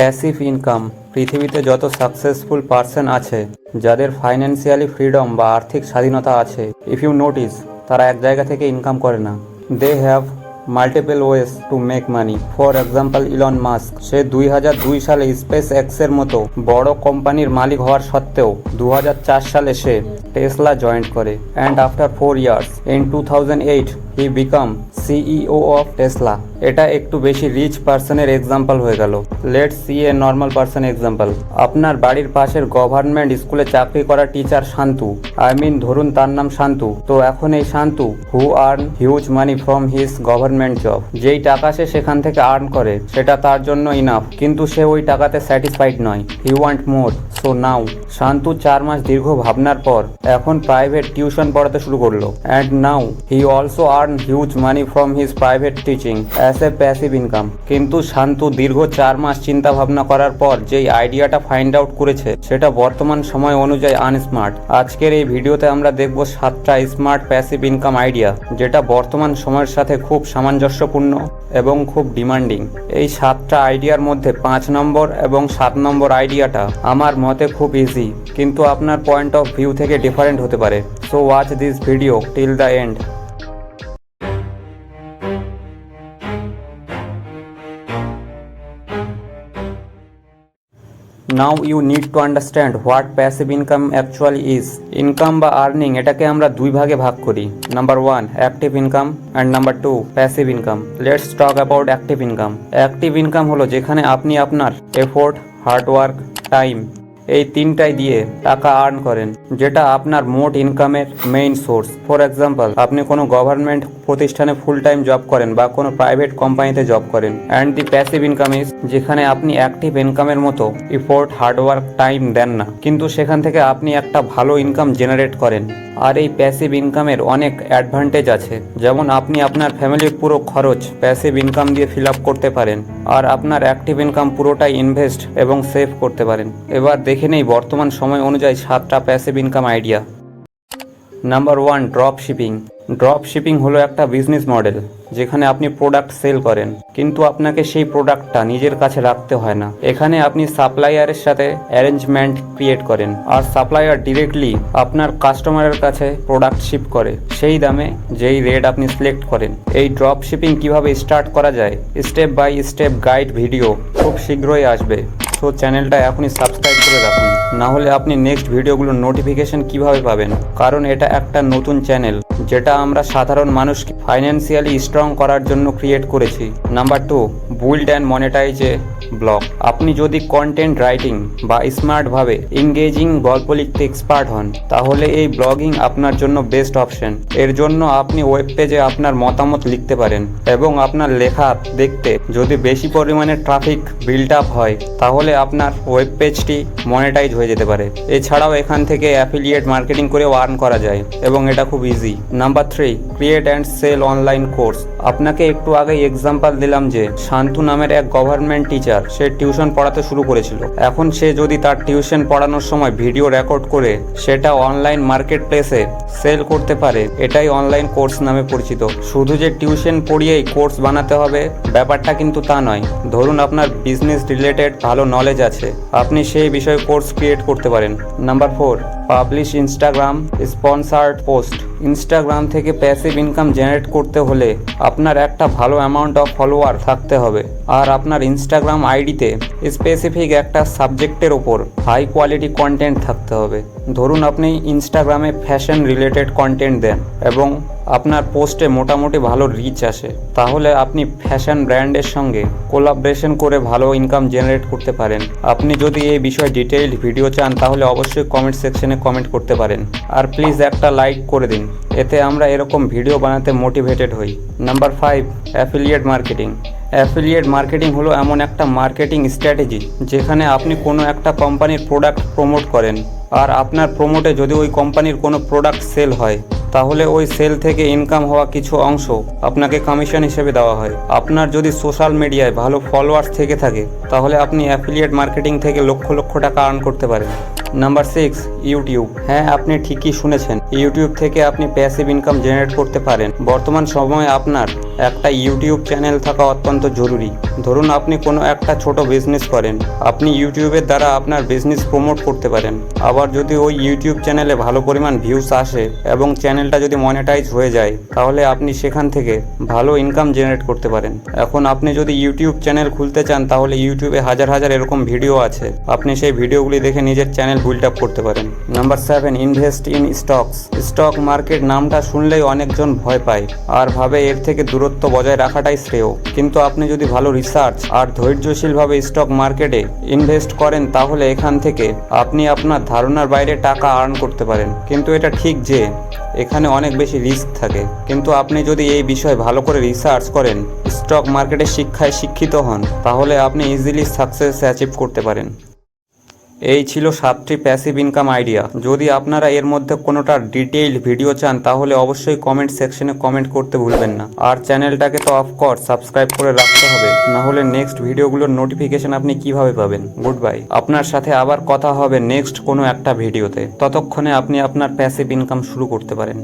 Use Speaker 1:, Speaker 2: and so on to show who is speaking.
Speaker 1: Passive income পৃথিবীতে যত successful person আছে, যাদের ফাইন্যান্সিয়ালি ফ্রিডম বা আর্থিক স্বাধীনতা আছে ইফ ইউ নোটিস তারা এক জায়গা থেকে ইনকাম করে না। They have multiple ways to make money for example Elon Musk সে দুই হাজার দুই সালে স্পেস এক্সের মতো বড় কোম্পানির মালিক হওয়ার সত্ত্বেও দু হাজার চার সালে সে টেসলা জয়েন্ট করে। And after four years in two thousand eight he become CEO of Tesla এটা একটু বেশি রিচ পার্সনের এক্সাম্পল হয়ে গেল। Let see a normal person example আপনার বাড়ির পাশের গভর্নমেন্ট স্কুলে চাকরি করা টিচার শান্তু। আই মিন ধরুন তার নাম শান্তু। তো এখন এই Shantu who earn huge money from his government job যেই টাকা সে সেখান থেকে আর্ন করে, সেটা তার জন্য ইনাফ কিন্তু সে ওই টাকাতে স্যাটিসফাইড নয়। He want more so now Shantu চার মাস দীর্ঘ ভাবনার পর এখন প্রাইভেট টিউশন পড়াতে শুরু করল। And now he also earn huge money from his private teaching as a passive income কিন্তু শান্তু দীর্ঘ চার মাস চিন্তা ভাবনা করার পর যেই আইডিয়াটা ফাইন্ড আউট করেছে, সেটা বর্তমান সময় অনুযায়ী আনস্মার্ট আজকের এই ভিডিওতে আমরা দেখব সাতটা স্মার্ট প্যাসিভ ইনকাম আইডিয়া যেটা বর্তমান সময়ের সাথে খুব সামঞ্জস্যপূর্ণ এবং খুব ডিমান্ডিং এই সাতটা আইডিয়ার মধ্যে পাঁচ নম্বর এবং সাত নম্বর আইডিয়াটা আমার মতে খুব ইজি কিন্তু আপনার পয়েন্ট অফ ভিউ থেকে ডিফারেন্ট হতে পারে। So watch this video till the end now you need to understand what passive income actually is income বা আর্নিং এটাকে আমরা দুই ভাগে ভাগ করি। Number one active income and number two passive income let's talk about active income active income হলো যেখানে আপনি আপনার এফোর্ট হার্ডওয়ার্ক টাইম এই তিনটাই দিয়ে টাকা আর্ন করেন, যেটা আপনার মোট ইনকামের মেইন সোর্স ফর এক্সাম্পল আপনি কোনো গভর্নমেন্ট প্রতিষ্ঠানে ফুল টাইম জব করেন বা কোনো প্রাইভেট কোম্পানিতে জব করেন। And the passive income is যেখানে আপনি অ্যাক্টিভ ইনকামের মতো ইফোর্ট হার্ডওয়ার্ক টাইম দেন না। কিন্তু সেখান থেকে আপনি একটা ভালো ইনকাম জেনারেট করেন। আর এই প্যাসিভ ইনকামের অনেক অ্যাডভান্টেজ আছে। যেমন আপনি আপনার ফ্যামিলির পুরো খরচ প্যাসিভ ইনকাম দিয়ে ফিল আপ করতে পারেন। আর আপনার অ্যাক্টিভ ইনকাম পুরোটাই ইনভেস্ট এবং সেভ করতে পারেন। এবার দেখে নেই বর্তমান সময় অনুযায়ী সাতটা passive income idea number one drop shipping drop shipping হলো একটা বিজনেস মডেল যেখানে আপনি প্রোডাক্ট সেল করেন, কিন্তু আপনাকে সেই প্রোডাক্টটা নিজের কাছে রাখতে হয় না। এখানে আপনি সাপ্লায়ারের সাথে অ্যারেঞ্জমেন্ট ক্রিয়েট করেন, আর সাপ্লায়ার ডিরেক্টলি আপনার কাস্টমারের কাছে প্রোডাক্ট শিপ করে, সেই দামে যেই রেট আপনি সিলেক্ট করেন। এই ড্রপ শিপিং কীভাবে স্টার্ট করা যায়? Step by step guide video খুব শীঘ্রই আসবে। সো চ্যানেলটা এখনই সাবস্ক্রাইব করে রাখুন। না হলে আপনি নেক্সট ভিডিওগুলোর নোটিফিকেশন কীভাবে পাবেন? কারণ এটা একটা নতুন চ্যানেল যেটা আমরা সাধারণ মানুষকে ফাইন্যান্সিয়ালি স্ট্রং করার জন্য ক্রিয়েট করেছি। Number two build and monetize blog. আপনি যদি কন্টেন্ট রাইটিং বা স্মার্টভাবে এঙ্গেজিং গল্প লিখতে এক্সপার্ট হন, তাহলে এই ব্লগিং আপনার জন্য বেস্ট অপশন এর জন্য আপনি ওয়েব পেজে আপনার মতামত লিখতে পারেন এবং আপনার লেখা দেখতে যদি বেশি পরিমাণে ট্রাফিক বিল্ড আপ হয়, তাহলে আপনার ওয়েব পেজটি মনিটাইজ হয়ে যেতে পারে। এছাড়াও এখান থেকে অ্যাফিলিয়েট মার্কেটিং করেও আর্ন করা যায় এবং এটা খুব easy number three create and sell online course আপনাকে একটু আগে এক্সাম্পল দিলাম যে, শান্তু নামের এক গভর্নমেন্ট টিচার সে টিউশন পড়াতে শুরু করেছিল। এখন সে যদি তার টিউশন পড়ানোর সময় ভিডিও রেকর্ড করে, সেটা অনলাইন মার্কেট প্লেসে সেল করতে পারে। এটাই অনলাইন কোর্স নামে পরিচিত। শুধু যে টিউশন পড়িয়েই কোর্স বানাতে হবে, ব্যাপারটা কিন্তু তা নয়। ধরুন আপনার বিজনেস রিলেটেড ভালো নলেজ আছে। আপনি সেই বিষয়ে কোর্স ক্রিয়েট করতে পারেন। Number four publish Instagram sponsored post Instagram থেকে প্যাসিভ ইনকাম জেনারেট করতে হলে আপনার একটা ভালো অ্যামাউন্ট অফ ফলোয়ার থাকতে হবে। আর আপনার ইনস্টাগ্রাম আইডিতে স্পেসিফিক একটা সাবজেক্টের ওপর হাই কোয়ালিটি কন্টেন্ট থাকতে হবে। ধরুন আপনি ইনস্টাগ্রামে ফ্যাশন রিলেটেড কন্টেন্ট দেন এবং আপনার পোস্টে মোটামুটি ভালো রিচ আসে। তাহলে আপনি ফ্যাশন ব্র্যান্ডের সঙ্গে কোলাবরেশন করে ভালো ইনকাম জেনারেট করতে পারেন। আপনি যদি এই বিষয়ে ডিটেইলড ভিডিও চান, তাহলে অবশ্যই কমেন্ট সেকশনে কমেন্ট করতে পারেন। আর প্লিজ একটা লাইক করে দিন। এতে আমরা এরকম ভিডিও বানাতে মোটিভেটেড হই। Number five affiliate marketing affiliate marketing হলো এমন একটা মার্কেটিং স্ট্র্যাটেজি যেখানে আপনি কোনো একটা কোম্পানির প্রোডাক্ট প্রমোট করেন। আর আপনার প্রমোটে যদি ওই কোম্পানির কোনো প্রোডাক্ট সেল হয় তাহলে ওই সেল থেকে ইনকাম হওয়া কিছু অংশ আপনাকে কমিশন হিসেবে দেওয়া হয়। আপনার যদি সোশ্যাল মিডিয়ায় ভালো ফলোয়ার্স থেকে থাকে, তাহলে আপনি অ্যাফিলিয়েট মার্কেটিং থেকে লক্ষ লক্ষ টাকা আর্ন করতে পারেন। নাম্বার সিক্স ইউটিউব হ্যাঁ আপনি ঠিকই শুনেছেন ইউটিউব থেকে আপনি প্যাসিভ ইনকাম জেনারেট করতে পারেন। বর্তমান সময়ে আপনার একটা ইউটিউব চ্যানেল থাকা অত্যন্ত জরুরি। ধরুন আপনি কোনো একটা ছোট বিজনেস করেন, আপনি ইউটিউবের দ্বারা আপনার বিজনেস প্রমোট করতে পারেন। আবার যদি ওই ইউটিউব চ্যানেলে ভালো পরিমাণ ভিউস আসে এবং চ্যানেলটা যদি মনিটাইজ হয়ে যায়, তাহলে আপনি সেখান থেকে ভালো ইনকাম জেনারেট করতে পারেন। এখন আপনি যদি ইউটিউব চ্যানেল খুলতে চান, তাহলে ইউটিউবে হাজার হাজার এরকম ভিডিও আছে। আপনি সেই ভিডিওগুলি দেখে নিজের চ্যানেল বিল্ড আপ করতে পারেন। Number seven invest in stocks stock market নামটা শুনলেই অনেকজন ভয় পায়, আর ভাবে এর থেকে দূরত্ব বজায় রাখাটাই শ্রেয়। কিন্তু আপনি যদি ভালো রিসার্চ আর ধৈর্যশীলভাবে স্টক মার্কেটে ইনভেস্ট করেন, তাহলে এখান থেকে আপনি আপনার ধারণার বাইরে টাকা আর্ন করতে পারেন। কিন্তু এটা ঠিক যে এখানে অনেক বেশি রিস্ক থাকে। কিন্তু আপনি যদি এই বিষয়ে ভালো করে রিসার্চ করেন স্টক মার্কেটে শিক্ষায় শিক্ষিত হন, তাহলে আপনি ইজিলি সাকসেস অ্যাচিভ করতে পারেন। এই ছিল সাতটি প্যাসিভ ইনকাম আইডিয়া যদি আপনারা এর মধ্যে কোনোটার ডিটেইলড ভিডিও চান, তাহলে অবশ্যই কমেন্ট সেকশনে কমেন্ট করতে ভুলবেন না। আর চ্যানেলটাকে তো অফকোর্স সাবস্ক্রাইব করে রাখতে হবে না হলে নেক্সট ভিডিওগুলোর নোটিফিকেশন আপনি কীভাবে পাবেন? গুড বাই আপনার সাথে আবার কথা হবে নেক্সট কোনো একটা ভিডিওতে ততক্ষণে আপনি আপনার প্যাসিভ ইনকাম শুরু করতে পারেন।